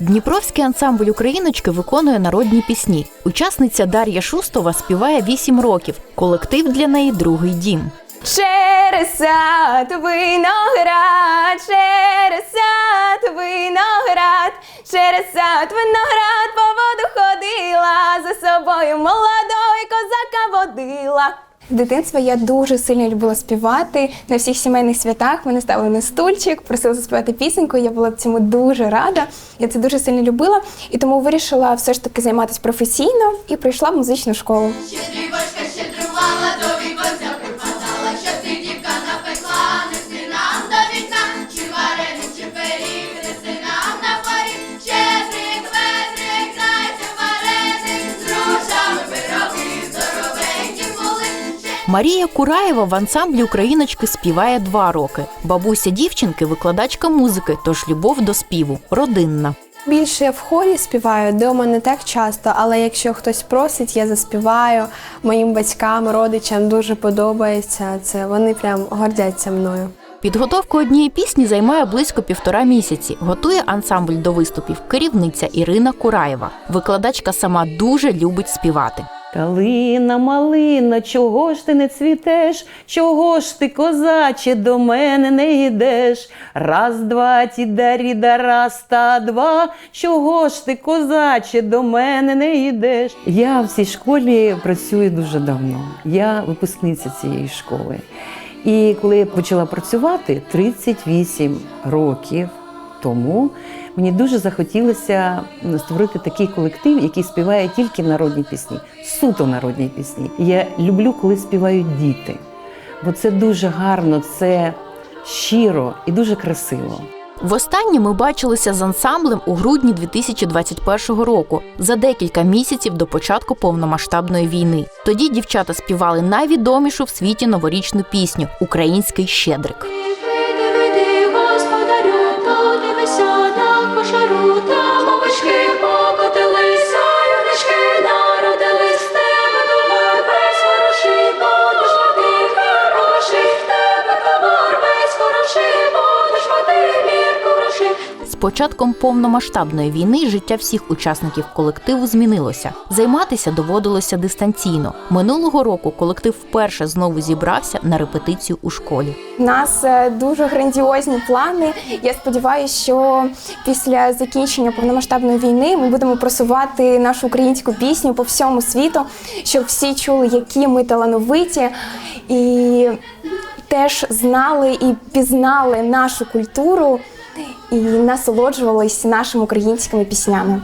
Дніпровський ансамбль Україночки виконує народні пісні. Учасниця Дар'я Шустова співає 8 років. Колектив для неї другий дім. Через сад виноград, через сад виноград, через сад виноград по воду ходила, за собою молодой козака водила. В дитинстві я дуже сильно любила співати. На всіх сімейних святах мене ставили на стульчик, просили заспівати пісеньку. Я була цьому дуже рада. Я це дуже сильно любила і тому вирішила все ж таки займатися професійно і прийшла в музичну школу. Марія Кураєва в ансамблі Україночки співає два роки. Бабуся дівчинки викладачка музики, тож любов до співу родинна. Більше я в хорі співаю, вдома не так часто, але якщо хтось просить, я заспіваю. Моїм батькам, родичам дуже подобається це. Вони прям гордяться мною. Підготовка однієї пісні займає близько півтора місяці. Готує ансамбль до виступів керівниця Ірина Кураєва. Викладачка сама дуже любить співати. Калина, малина, чого ж ти не цвітеш? Чого ж ти, козаче, до мене не йдеш? Раз, два, ті даріда, раз та два. Чого ж ти, козаче, до мене не йдеш? Я в цій школі працюю дуже давно. Я випускниця цієї школи. І коли я почала працювати 38 років тому, мені дуже захотілося створити такий колектив, який співає тільки народні пісні, суто народні пісні. Я люблю, коли співають діти, бо це дуже гарно, це щиро і дуже красиво. Востаннє ми бачилися з ансамблем у грудні 2021 року, за декілька місяців до початку повномасштабної війни. Тоді дівчата співали найвідомішу в світі новорічну пісню Український щедрик. Кошару, там початком повномасштабної війни життя всіх учасників колективу змінилося. Займатися доводилося дистанційно. Минулого року колектив вперше знову зібрався на репетицію у школі. У нас е, дуже грандіозні плани. Я сподіваюся, що після закінчення повномасштабної війни ми будемо просувати нашу українську пісню по всьому світу, щоб всі чули, які ми талановиті, і теж знали і пізнали нашу культуру і насолоджувались нашими українськими піснями.